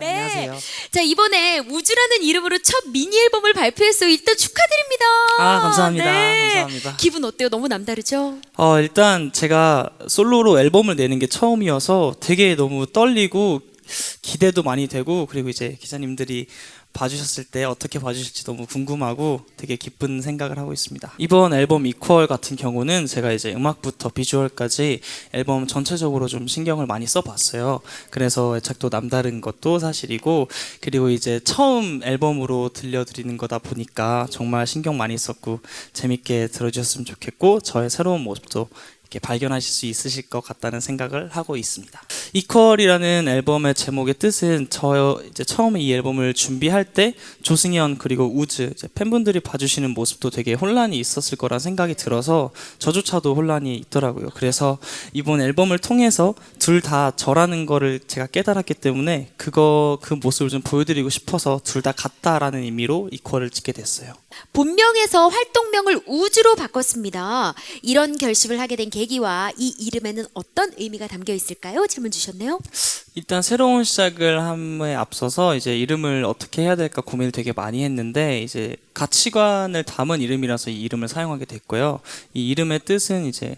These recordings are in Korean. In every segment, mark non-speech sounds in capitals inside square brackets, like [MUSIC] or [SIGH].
네. 안녕하세요. 자, 이번에 우주라는 이름으로 첫 미니 앨범을 발표했어요. 일단 축하드립니다. 아, 감사합니다. 감사합니다. 기분 어때요? 너무 남다르죠? 어, 일단 제가 솔로로 앨범을 내는 게 처음이어서 되게 너무 떨리고 기대도 많이 되고 그리고 이제 기자님들이 봐주셨을 때 어떻게 봐주실지 너무 궁금하고 되게 기쁜 생각을 하고 있습니다. 이번 앨범 이퀄 같은 경우는 제가 이제 음악부터 비주얼까지 앨범 전체적으로 좀 신경을 많이 써봤어요. 그래서 애착도 남다른 것도 사실이고 그리고 이제 처음 앨범으로 들려드리는 거다 보니까 정말 신경 많이 썼고 재밌게 들어주셨으면 좋겠고 저의 새로운 모습도 발견하실 수 있으실 것 같다는 생각을 하고 있습니다. 이퀄이라는 앨범의 제목의 뜻은 저 이제 처음에 이 앨범을 준비할 때 조승현 그리고 우즈 팬분들이 봐주시는 모습도 되게 혼란이 있었을 거란 생각이 들어서 저조차도 혼란이 있더라고요. 그래서 이번 앨범을 통해서 둘 다 저라는 거를 제가 깨달았기 때문에 그거 그 모습을 좀 보여드리고 싶어서 둘 다 같다라는 의미로 이퀄을 짓게 됐어요. 본명에서 활동명을 우주로 바꿨습니다. 이런 결심을 하게 된 계기 와 이 이름에는 어떤 의미가 담겨 있을까요? 질문 주셨네요. 일단 새로운 시작을 함에 앞서서 이제 이름을 어떻게 해야 될까 고민을 되게 많이 했는데 이제 가치관을 담은 이름이라서 이 이름을 사용하게 됐고요. 이 이름의 뜻은 이제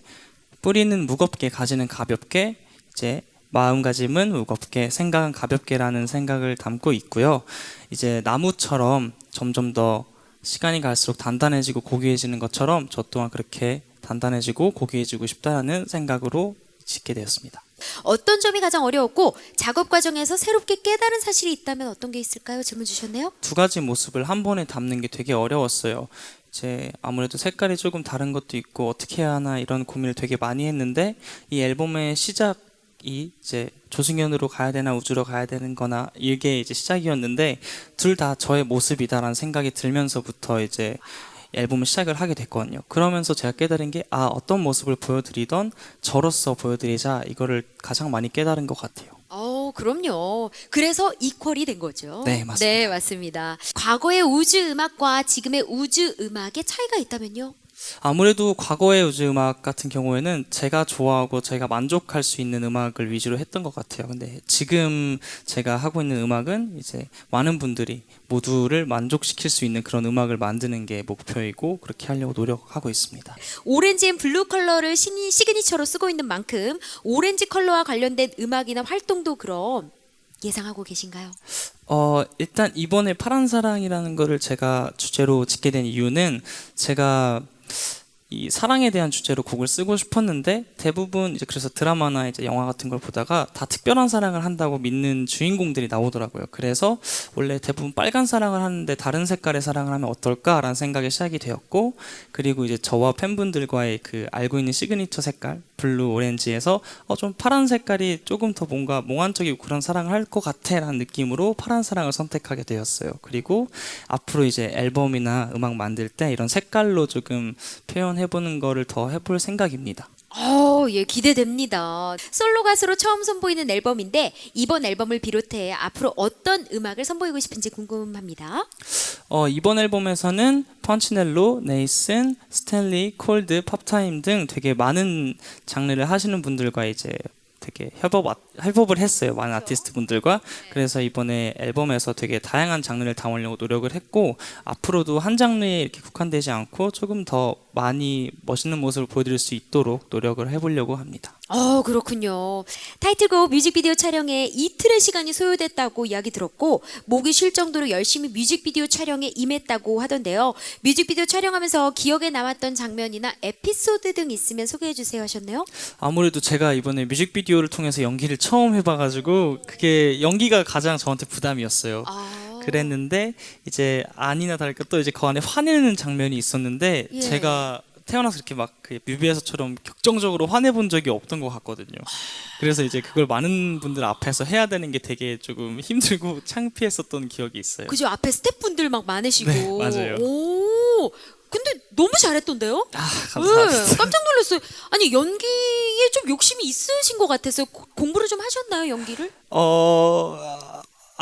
뿌리는 무겁게 가지는 가볍게 이제 마음가짐은 무겁게 생각은 가볍게라는 생각을 담고 있고요. 이제 나무처럼 점점 더 시간이 갈수록 단단해지고 고귀해지는 것처럼 저 또한 그렇게 단단해지고 고귀해지고 싶다는 생각으로 짓게 되었습니다. 어떤 점이 가장 어려웠고 작업 과정에서 새롭게 깨달은 사실이 있다면 어떤 게 있을까요? 질문 주셨네요. 두 가지 모습을 한 번에 담는 게 되게 어려웠어요. 이제 아무래도 색깔이 조금 다른 것도 있고 어떻게 해야 하나 이런 고민을 되게 많이 했는데 이 앨범의 시작이 이제 조승연으로 가야 되나 우주로 가야 되는 거나 이게 이제 시작이었는데 둘 다 저의 모습이다라는 생각이 들면서부터 이제 앨범을 시작을 하게 됐거든요. 그러면서 제가 깨달은 게 아, 어떤 모습을 보여드리던 저로서 보여드리자 이거를 가장 많이 깨달은 것 같아요. 어, 그럼요. 그래서 이퀄이 된 거죠. 네, 맞습니다. 네, 맞습니다. 과거의 우주 음악과 지금의 우주 음악의 차이가 있다면요? 아무래도 과거의 우주 음악 같은 경우에는 제가 좋아하고 제가 만족할 수 있는 음악을 위주로 했던 것 같아요. 근데 지금 제가 하고 있는 음악은 이제 많은 분들이 모두를 만족시킬 수 있는 그런 음악을 만드는 게 목표이고 그렇게 하려고 노력하고 있습니다. 오렌지 앤 블루 컬러를 신- 시그니처로 쓰고 있는 만큼 오렌지 컬러와 관련된 음악이나 활동도 그럼 예상하고 계신가요? 어, 일단 이번에 파란 사랑이라는 거를 제가 주제로 짓게 된 이유는 제가 이 사랑에 대한 주제로 곡을 쓰고 싶었는데 대부분 이제 그래서 드라마나 이제 영화 같은 걸 보다가 다 특별한 사랑을 한다고 믿는 주인공들이 나오더라고요. 그래서 원래 대부분 빨간 사랑을 하는데 다른 색깔의 사랑을 하면 어떨까라는 생각이 시작이 되었고 그리고 이제 저와 팬분들과의 그 알고 있는 시그니처 색깔 블루 오렌지에서 어, 좀 파란 색깔이 조금 더 뭔가 몽환적이고 그런 사랑을 할 것 같아 라는 느낌으로 파란 사랑을 선택하게 되었어요. 그리고 앞으로 이제 앨범이나 음악 만들 때 이런 색깔로 조금 표현해보는 거를 더 해볼 생각입니다. 어, 예, 기대됩니다. 솔로 가수로 처음 선보이는 앨범인데 이번 앨범을 비롯해 앞으로 어떤 음악을 선보이고 싶은지 궁금합니다. 어, 이번 앨범에서는 펀치넬로, 네이슨, 스탠리, 콜드, 팝타임 등 되게 많은 장르를 하시는 분들과 이제 되게 협업, 협업을 했어요. 많은 아티스트 분들과. 그래서 이번에 앨범에서 되게 다양한 장르를 담으려고 노력을 했고, 앞으로도 한 장르에 이렇게 국한되지 않고 조금 더 많이 멋있는 모습을 보여드릴 수 있도록 노력을 해보려고 합니다. 어, 그렇군요. 타이틀곡 뮤직비디오 촬영에 이틀의 시간이 소요됐다고 이야기 들었고, 목이 쉴 정도로 열심히 뮤직비디오 촬영에 임했다고 하던데요. 뮤직비디오 촬영하면서 기억에 남았던 장면이나 에피소드 등 있으면 소개해 주세요 하셨네요. 아무래도 제가 이번에 뮤직비디오를 통해서 연기를 처음 해봐가지고 그게 연기가 가장 저한테 부담이었어요. 아, 그랬는데 이제 아니나 다를까 또 이제 그 안에 화내는 장면이 있었는데 예. 제가 태어나서 이렇게 막 그 뮤비에서처럼 격정적으로 화내본 적이 없던 것 같거든요. 그래서 이제 그걸 많은 분들 앞에서 해야 되는 게 되게 조금 [LAUGHS] 힘들고 창피했었던 기억이 있어요. 그죠? 앞에 스태프분들 막 많으시고. 네, 맞아요. 오, 근데 너무 잘했던데요? 아 감사합니다. 네, 깜짝 놀랐어요. 아니 연기에 좀 욕심이 있으신 것 같아서 고- 공부를 좀 하셨나요 연기를? 어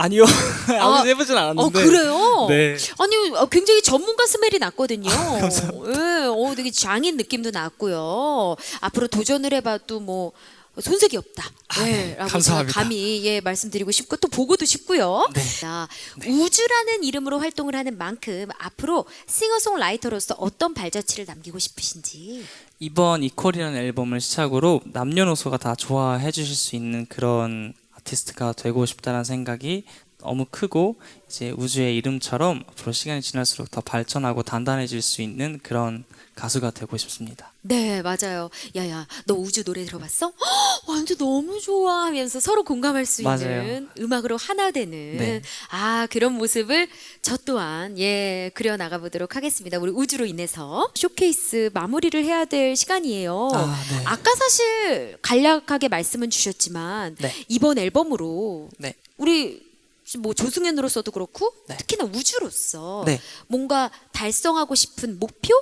아니요 [LAUGHS] 아무도 해보진 않았는데. 어 그래요? 네. 아니 어, 굉장히 전문가 스멜이 났거든요. [LAUGHS] 예, 어, 되게 장인 느낌도 났고요. 앞으로 도전을 해봐도 뭐 손색이 없다. 네, 라고 아, 감사합니다. 감히 예 말씀드리고 싶고 또 보고도 싶고요. 네. 자, 우주라는 이름으로 활동을 하는 만큼 앞으로 싱어송라이터로서 어떤 발자취를 남기고 싶으신지. 이번 이퀄이라는 앨범을 시작으로 남녀노소가 다 좋아해 주실 수 있는 그런 아티스트가 되고 싶다는 생각이 너무 크고 이제 우주의 이름처럼 앞으로 시간이 지날수록 더 발전하고 단단해질 수 있는 그런 가수가 되고 싶습니다. 네, 맞아요. 야야, 너 우주 노래 들어봤어? 헉, 완전 너무 좋아 하면서 서로 공감할 수 맞아요. 있는 음악으로 하나 되는 네. 아, 그런 모습을 저 또한 예, 그려 나가 보도록 하겠습니다. 우리 우주로 인해서 쇼케이스 마무리를 해야 될 시간이에요. 아, 네. 아까 사실 간략하게 말씀은 주셨지만 네. 이번 앨범으로 네. 우리 뭐 조승연으로서도 그렇고 네. 특히나 우주로서 네. 뭔가 달성하고 싶은 목표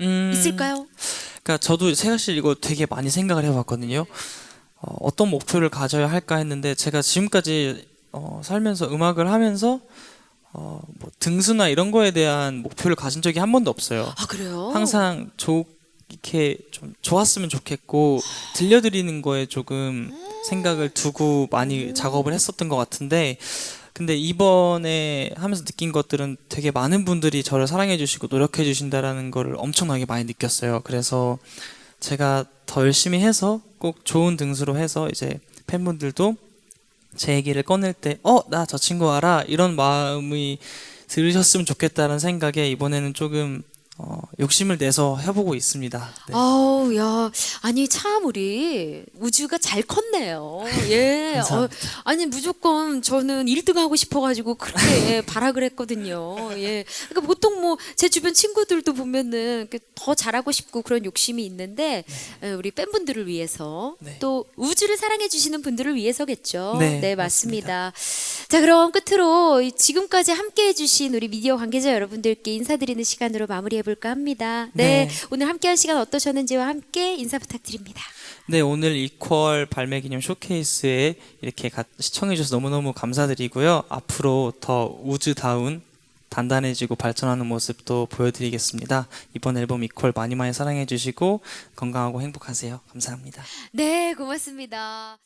음, 있을까요? 그러니까 저도 사실 이거 되게 많이 생각을 해봤거든요. 어, 어떤 목표를 가져야 할까 했는데 제가 지금까지 어, 살면서 음악을 하면서 어, 뭐 등수나 이런 거에 대한 목표를 가진 적이 한 번도 없어요. 아 그래요? 항상 좋게 좀 좋았으면 좋겠고 들려드리는 거에 조금 생각을 두고 많이 작업을 했었던 것 같은데 근데 이번에 하면서 느낀 것들은 되게 많은 분들이 저를 사랑해 주시고 노력해 주신다라는 거를 엄청나게 많이 느꼈어요. 그래서 제가 더 열심히 해서 꼭 좋은 등수로 해서 이제 팬분들도 제 얘기를 꺼낼 때 어 나 저 친구 알아 이런 마음이 들으셨으면 좋겠다는 생각에 이번에는 조금 어, 욕심을 내서 해보고 있습니다. 네. 아우 야 아니 참 우리 우주가 잘 컸네요. 예. 어, 감사합니다. 아니 무조건 저는 1등 하고 싶어가지고 그렇게 [LAUGHS] 예, 발악을 했거든요. 예. 그러니까 보통 뭐 제 주변 친구들도 보면은 이렇게 더 잘하고 싶고 그런 욕심이 있는데 예, 우리 팬분들을 위해서 네. 또 우주를 사랑해 주시는 분들을 위해서겠죠. 네, 맞습니다. 자 그럼 끝으로 이 지금까지 함께해 주신 우리 미디어 관계자 여러분들께 인사드리는 시간으로 마무리해 볼까 합니다. 네, 네. 오늘 함께한 시간 어떠셨는지와 함께 인사 부탁드립니다. 네, 오늘 이퀄 발매 기념 쇼케이스에 이렇게 가- 시청해주셔서 너무너무 감사드리고요. 앞으로 더 우주다운 단단해지고 발전하는 모습도 보여드리겠습니다. 이번 앨범 이퀄 많이 많이 사랑해주시고 건강하고 행복하세요. 감사합니다. 네, 고맙습니다.